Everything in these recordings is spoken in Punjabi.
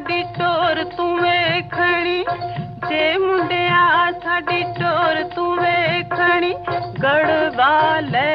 ਸਾਡੀ ਚੋਰ ਤੂੰ ਵੇਖਣੀ। ਜੇ ਮੁੰਡਿਆ ਸਾਡੀ ਚੋਰ ਤੂੰ ਵੇਖਣੀ ਗੜਵਾ ਲੈ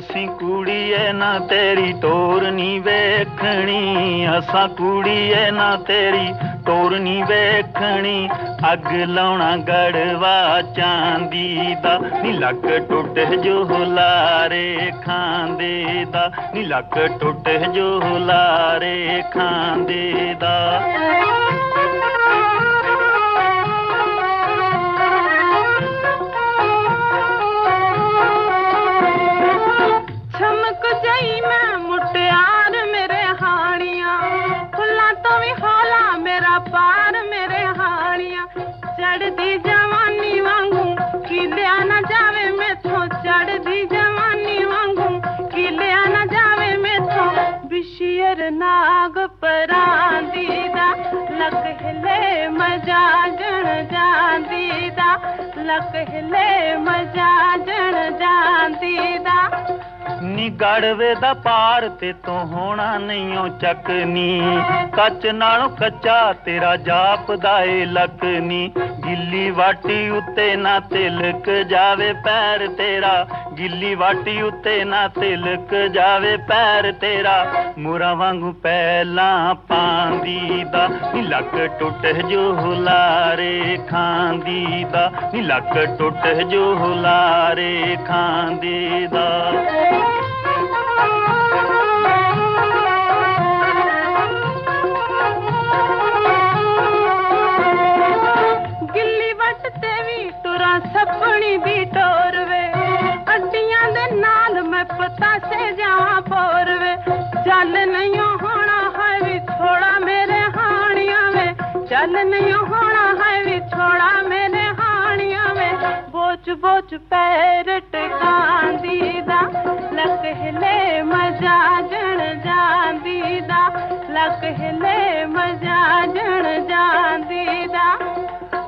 ਅਸੀਂ ਕੁੜੀਏ, ਨਾ ਤੇਰੀ ਟੋਰ ਨੀ ਵੇਖਣੀ। ਅਸਾਂ ਕੁੜੀਏ, ਨਾ ਤੇਰੀ ਟੋਰ ਨੀ ਵੇਖਣੀ। ਅੱਗ ਲਾਉਣਾ ਗੜਵਾ ਚਾਂਦੀ ਦਾ, ਨੀ ਲੱਕ ਟੁੱਟ ਜੋ ਲਾਰੇ ਖਾਂਦੇ ਦਾ। ਨੀ ਲੱਕ ਟੁੱਟ ਜੋ ਲਾਰੇ ਖਾਂਦੇ ਦਾ। ਬਿਸ਼ੀਰ ਨਾਗ ਪਰਾਂਦੀ ਦਾ ਲੱਕ ਹਿਲੇ ਮਜਾ ਜਣ ਜਾਂਦੀ ਦਾ ਲੱਕ ਹਿਲੇ ਮਜਾ ਜਣ ਜਾਂਦੀ ਦਾ ਨੀ ਗੜਵੇ ਦਾ ਪਾਰ ਤੇ ਤੋਂ ਹੋਣਾ ਨਹੀਂਓ ਚੱਕਨੀ, ਕੱਚ ਨਾਲੋਂ ਕੱਚਾ ਤੇਰਾ ਜਾਪਦਾ ਏ ਲੱਕਨੀ ਗਿੱਲੀ ਵਾਟੀ ਉੱਤੇ ਨਾ ਤਿਲਕ ਜਾਵੇ ਪੈਰ ਤੇਰਾ, ਗਿੱਲੀ ਵਾਟੀ ਉੱਤੇ ਨਾ ਤਿਲਕ ਜਾਵੇ ਪੈਰ ਤੇਰਾ। ਮੁਰਾ ਵਾਂਗੂ ਪਹਿਲਾਂ ਪਾਂਦੀ ਦਾ ਨੀ ਲੱਕ ਟੁੱਟ ਜੋ ਹੁਲਾਰੇ ਖਾਂਦੀ ਦਾ ਨੀ ਲੱਕ ਟੁੱਟ ਜੋ ਹੁਲਾਰੇ ਖਾਂਦੀ ਦਾ ਚੱਲ ਨਹੀਂ ਹੋਣਾ ਹੈ ਵੀ ਥੋੜਾ ਮੇਰੇ ਹਾਣੀਆਂ ਵੇ। ਬੋਚ ਬੋਚ ਪੈਰ ਟਿਕਾਂਦੀ ਦਾ ਲੱਕ ਹਿਲੇ ਮਜਾ ਜਣ ਜਾਂਦੀ ਦਾ ਲੱਕ ਹਿਲੇ ਮਜਾ ਜਣ ਜਾਂਦੀ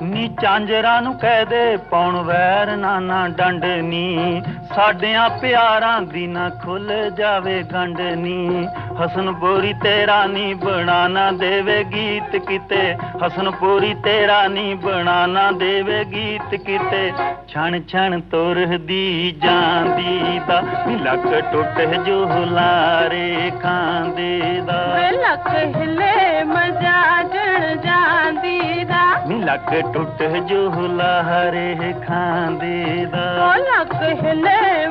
ਨੀ ਚਾਂਜਰਾਂ ਨੂੰ ਕਹਿ ਦੇ ਪਾਉਣ ਵੈਰ ਨਾ ਨਾ। ਡੰਡਨੀ ਸਾਡਿਆਂ ਪਿਆਰਾਂ ਦੀ ਨਾ ਖੁੱਲ ਜਾਵੇ ਗੰਡਨੀ ਹਸਨਪੁਰੀ ਤੇਰਾ ਨੀ ਬਣਾ ਨਾ ਦੇਵੇ ਗੀਤ ਕਿਤੇ। ਹਸਨਪੁਰੀ ਤੇਰਾ ਨੀ ਬਣਾ ਨਾ ਦੇਵੇ ਗੀਤ ਕਿਤੇ। ਛਣ ਛਣ ਤੁਰਦੀ ਜਾਂਦੀ ਦਾ ਲੱਕ ਟੁੱਟ ਜੋ ਹੁਲਾਰੇ ਖਾਂਦੇ ਦਾ। ਲੱਕ ਹਿਲੇ ਮਜਾ ਜਣ ਜਾਂਦੀ ਦਾ। ਲੱਕ ਟੁੱਟ ਜੋ ਹੁਲਾਰੇ ਖਾਂਦੇ ਦਾ। ਲੱਕ ਹਿਲੇ